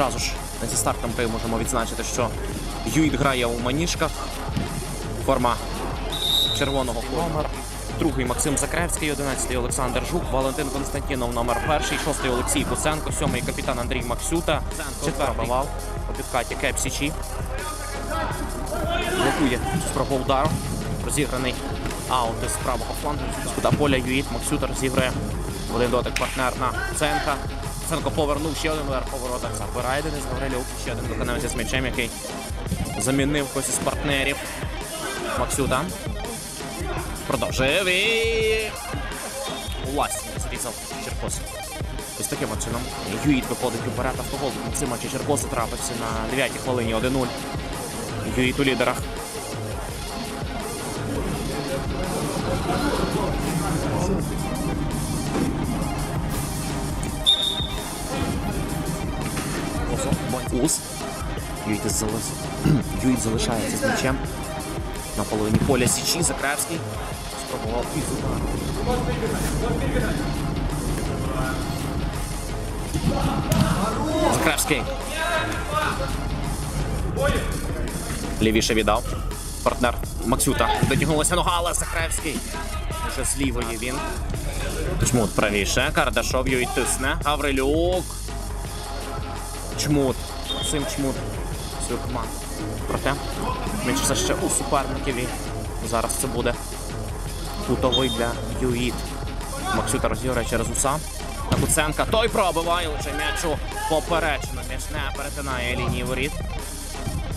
Відразу ж зі стартом гри можемо відзначити, що Юїт грає у маніжках. Форма червоного кольору. Другий Максим Закревський, 11-й Олександр Жук, Валентин Константінов номер перший, шостий Олексій Куценко, сьомий капітан Андрій Максюта, четвертий бавав у підкаті Кеп Січі. Блокує спробу удару. Розіграний аут із правого флангу. З поля Юїт Максюта розігрує в один дотик партнер на Ценка. Ценко повернув ще один удар по воротах. Забирає Гаврилюк. Ще один виконавець з м'ячем, який замінив когось із партнерів. Максюта. Продовжив і... Власне зрізав Черкос. Ось таким чином Юїт виходить уперед автогол Максима Чечеркоса трапився на 9-й хвилині 1-0. Юїт у лідерах. Ус. Юїт, залиш... Юїт залишається з м'ячем. На половині поля Січі Закравський. Спробував із удару. Закравський. Лівіше віддав. Партнер Максюта. Дотягнулася нога, але Закравський. Вже з лівої він. Чмут правіше. Кардашов Юїт тисне. Гаврилюк. Чмут. Цим чмут. Свою команду. Проте. Все ще у суперників. І зараз це буде кутовий для Юїт. Максюта розіграє через уса. На Куценка. Той пробиває лише м'ячу поперечину. М'яч не перетинає лінії воріт.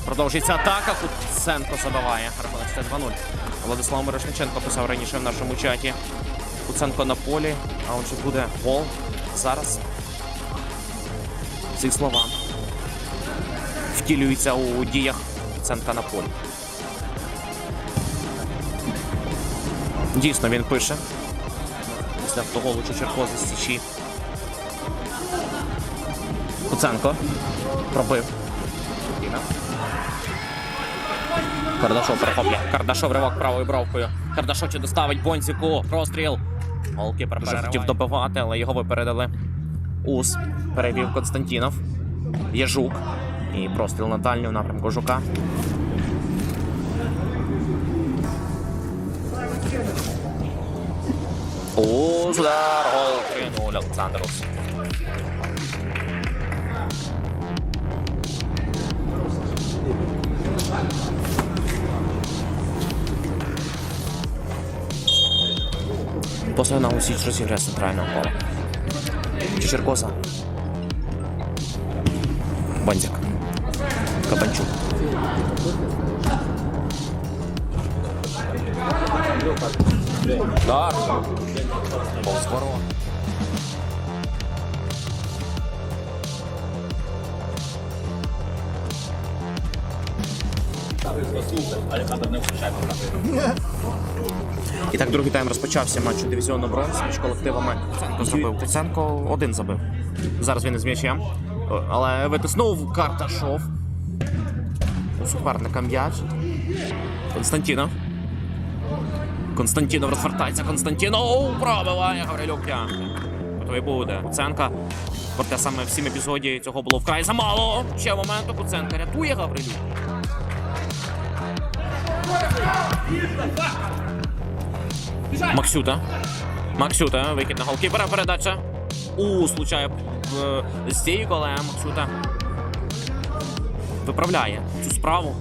Продовжується атака. Куценко забиває. Рахунок стає 2-0. Владислав Мирошниченко писав раніше в нашому чаті. Куценко на полі. А отже буде гол. Зараз. Ці слова втілюються у діях Куценка на полі. Дійсно, він пише. Після автоголу Чечерко з Січі. Куценко пробив. Кардашов перехоплює. Кардашов ривок правою бровкою. Кардашов чи доставить Бонзіку. Простріл. Голкіпер хотів добивати, але його випередили. Ус перевів Константінов. Єжук. І простріл на дальню в напрямку Жука. Ус, удар, гол 3-0 Олександр Ус. После на Січ розіграє центрального кола. Чечеркоса. Бандик. Кабанчук. Да. Повз. І так другий тайм розпочався матч у дивізіону бронз між колективами. Куценко забив. Куценко один забив. Зараз він із м'ячем. Але витиснув Карташов. У суперника м'яч. Константінов. Константінов розвертається. Константінов пробиває Гаврилюк п'янки. Готовий буде. Куценка. Проте саме в цім епізоді цього було вкрай замало. Ще моменту Куценка рятує Гаврилюк. Максюта. Максюта. Викид на голкіпера. Передача. У, случає в стійку, але Максюта виправляє цю справу.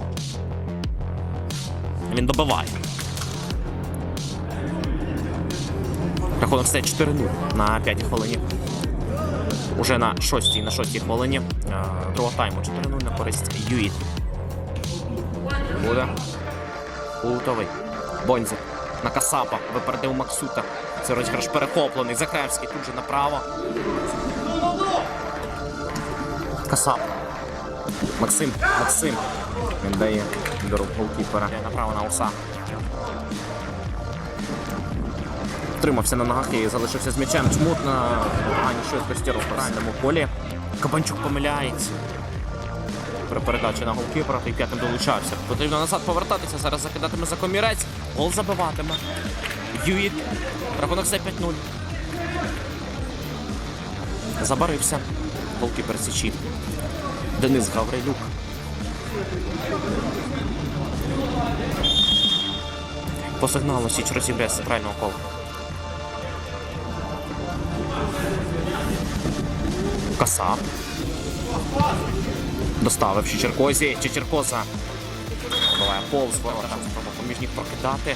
Він добиває. Рахунок стає 4-0 на 5 хвилині. Уже на 6 на 6 хвилині е, другого тайму 4-0 на користь Юїт. Буде. Кутовий. Бонзик. На Касапа. Випередив Максюта. Це розіграш перехоплений. Закревський тут же направо. Касап. Максим. Максим. Він дає до голкіпера. Направо на уса. Втримався на ногах і залишився з м'ячем. Чмут на поганій швидкості розпиранному полі. Кабанчук помиляється. При передачі на голкіпера, той п'ятим долучався. Потрібно назад повертатися. Зараз закидатиме за комірець. Гол забиватиме. Юїт. Рахунок все 5-0. Забарився. Голкіпер Січі. Денис Гаврилюк. По сигналу Січ розіграє з центрального кола. Касап. Доставив Чечеркозі. Чечеркоза. Давай повз ворота. Поміж них прокидати.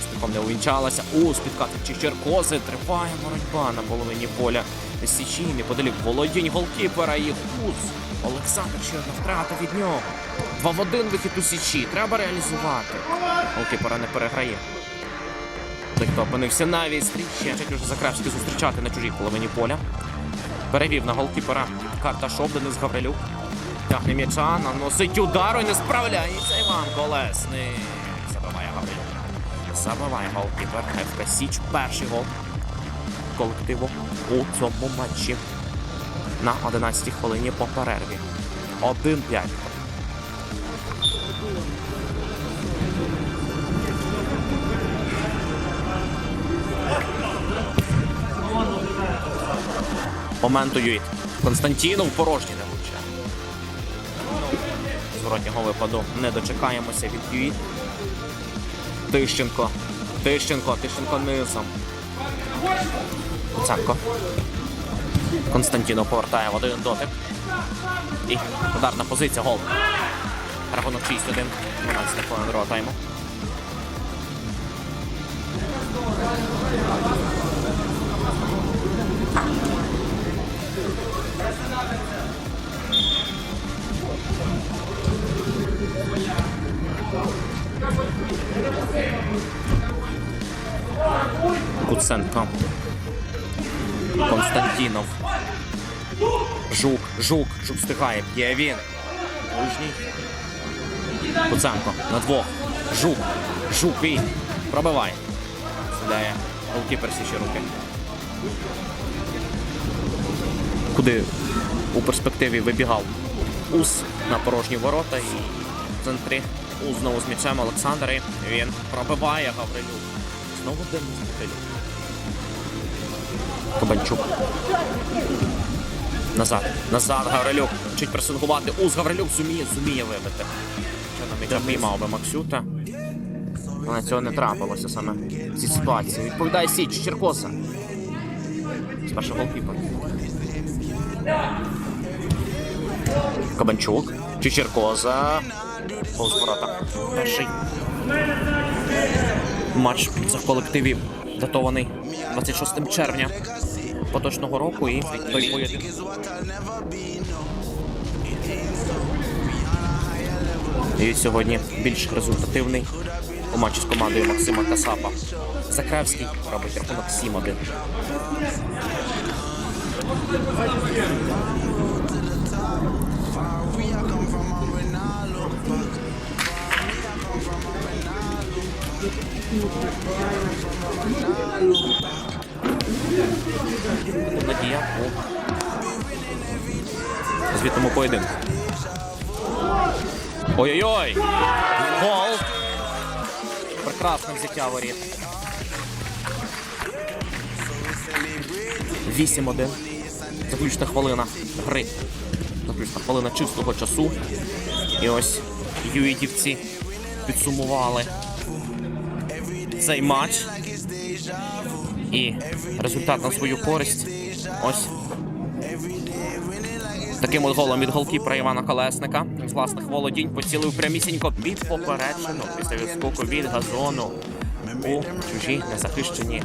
Успіхом не увінчалася. У, спідкати Чечеркози. Триває боротьба на половині поля. Січі неподалік володінь голкіпера і Хуц. Олександр ще одна втрата від нього. Два в один вихід у Січі. Треба реалізувати. Голкіпера не переграє. Той, хто опинився на відстрічі. Чуть уже Закравський зустрічати на чужій половині поля. Перевів на голкіпера карта Шов, Денис Гаврилюк. Тягне м'яча, наносить удару і не справляється Іван Колесник. Забиває Гаврилюк. Забиває голкіпер ФК Січ. Перший гол колективу у цьому матчі на 11-й хвилині по перерві. 1-5. Моментують. Константінов порожній. Зворотнього випаду не дочекаємося від Юїт. Тищенко. Тищенко, Тищенко низом. Куценко. Константінов повертає в один дотик. І ударна позиція, гол. Рахунок 6-1. 12 хвилин другого тайму. Куценко. Константінов. Жук, жук, жук встигає. Є він. Куценко на двох. Жук. Жук і пробиває. Сідає. Голкіпер ще руки. Куди у перспективі вибігав Ус на порожні ворота і в центрі Ус знову з м'ячем Олександр. І він пробиває Гаврилюк. Знову Денис Гаврилюк. Кабанчук. Назад. Назад Гаврилюк. Вчить пресингувати. Уз Гаврилюк зуміє, зуміє вибити. М'яча піймав би Максюта. Але цього не трапилося саме в цій ситуації. Відповідає Січ Черкоса. Спершу голкіпер. Кабанчук. Чечеркоза. Повз ворота. Перший матч в колективі датований 26 червня поточного року і той поєдинок. І сьогодні більш результативний у матчі з командою Максима Касапа. Закравський робить рахунок 7-1. Поєдинку. Ой-ой-ой! Гол! Прекрасне взяття воріт. 8-1. Заключна хвилина гри. Заключна хвилина чистого часу. І ось юїтівці підсумували цей матч. І результат на свою користь. Ось. Таким от голом від голкіпера Івана Колесника з власних володінь поцілив прямісінько під поперечину після відскоку від газону у чужі незахищені.